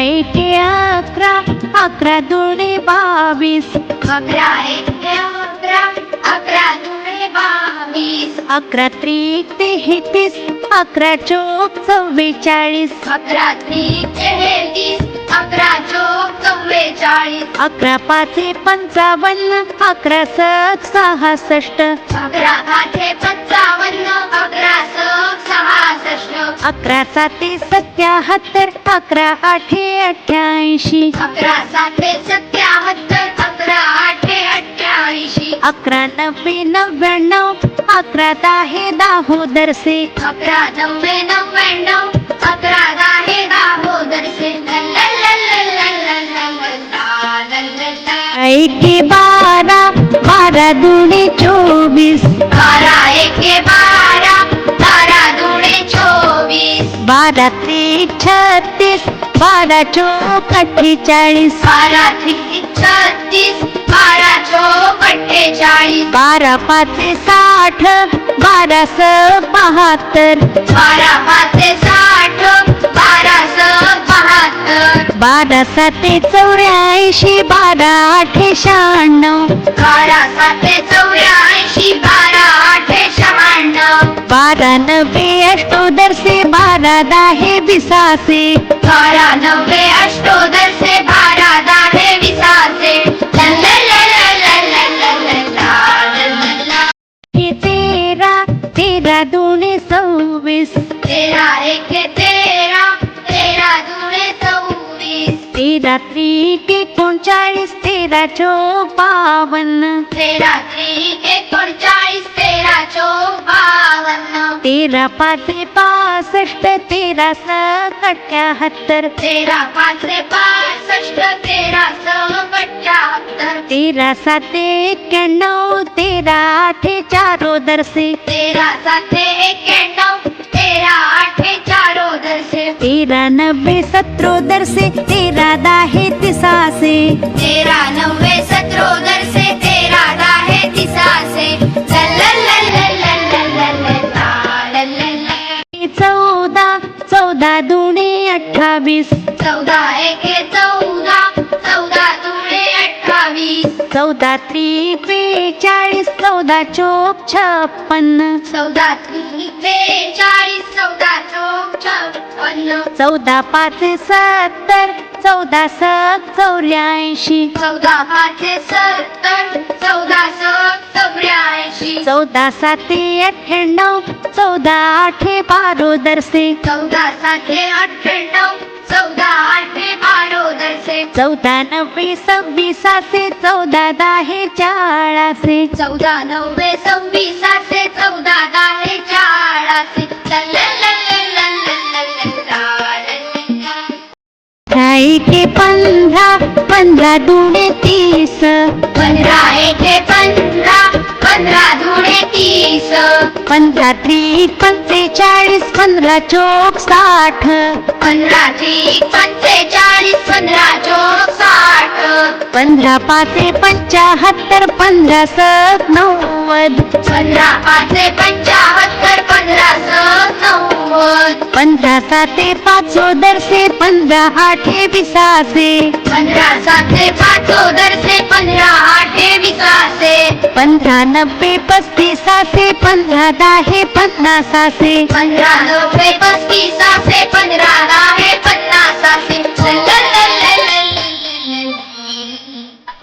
एके अकरा अकरा दोन्ही बावीस. अकरा एके अकरा अकरा दुणे बावीस. अकरा त्रिक तेहतीस अकरा चोक चव्वेचाळीस. अकरा त्रिक तेहतीस अकरा चोक चव्वेचाळीस. अकरा पाचे पंचावन्न अकरा सक सहासष्ट. अकरा पाचे पंचावन्न अकरा साते सत्याहत्तर अकरा आठे अठ्याऐंशी अकरा साते सत्याहत्तर अकरा आठे अठ्ठ्याऐंशी. अकरा नव्वे नव्याण्णव अकरा दाहे दाहोदरसे अकरा नव्वे नव्याण्णव अकरा दहा दाहोदरचे एके बारा बारा दुणे चोवीस. बारा बारा छत्तीस बारा चोक अठ्ठेचाळीस. बारा छत्तीस बारा चोक अठ्ठेचाळीस. बारा पाचे साठ बारा स बहात्तर. बारा पाचे साठ बारा स बहात्तर. बारा साते चौऱ्याऐंशी बारा आठे शहाण्णव. बारा साते चौऱ्याऐंशी बारा आठे शहाण्णव. बारा नव्वे अष्टोदरसे बारा दाहे विसासे। नव्वे अष्टोदरचे बारा दहा विसाचे हे तेरा सव्वीस तेरा बावन्न तेरा पाचे पासष्ट तेरा सक अठ्याहत्तर तेरा पाचशे पासष्ट तेरा सह अठ्याहत्तर तेरा साते एक्क्याण्णव तेरा आठे चारोदरसे तेरा साते एक्क्याण्णव तेरा आठे चारोदरचे तेरा नव्वे सत्रोदरसे तेरा दाहे तिसासे तेरा चौदा दुणे अठ्ठावीस. चौदा एके चौदा चौदा दुणे अठ्ठावीस. चौदा त्रिक बेचाळीस चौदा चोक छप्पन्न चौदा त्रिक बेचाळीस चौदा चौक छप्पन्न चौदा पाचे सत्तर चौदा सक चौऱ्याऐंशी. चौदा पाचशे सत्तर चौदा सक चौऱ्याऐंशी. चौदा साते अठ्ठ्याण्णव चौदा आठे बारोदरसे चौदा सातशे अठ्ठ्याण्णव चौदा आठशे बारोदरचे चौदा नव्वे सव्वीसासे चौदा दाहे चाळासे चौदा नव्वे सव्वीसाशे चौदा दहा चाळाशे एके पंधरा पंधरा दुणे तीस. पंधरा एके पंधरा पंधरा धुणे तीस. पंधरा त्रिक पंचेचाळीस पंधरा चोक साठ. पंधरा त्रिक पंचेचाळीस पंधरा चौक साठ. पंधरा पाचे पंचाहत्तर पंधरा सक नव्वद पंधरा पाचशे पंचाहत्तर पंधरा सह नव्वद पंधरा साते पाचोदरसे पंधरा आठे विसासे. पंधरा सातशे पाचोदरचे पंधरा आठे विसासे. पंधरा नव्वे पस्तीसासे पंधरा दाहे पन्नासासे पंधरा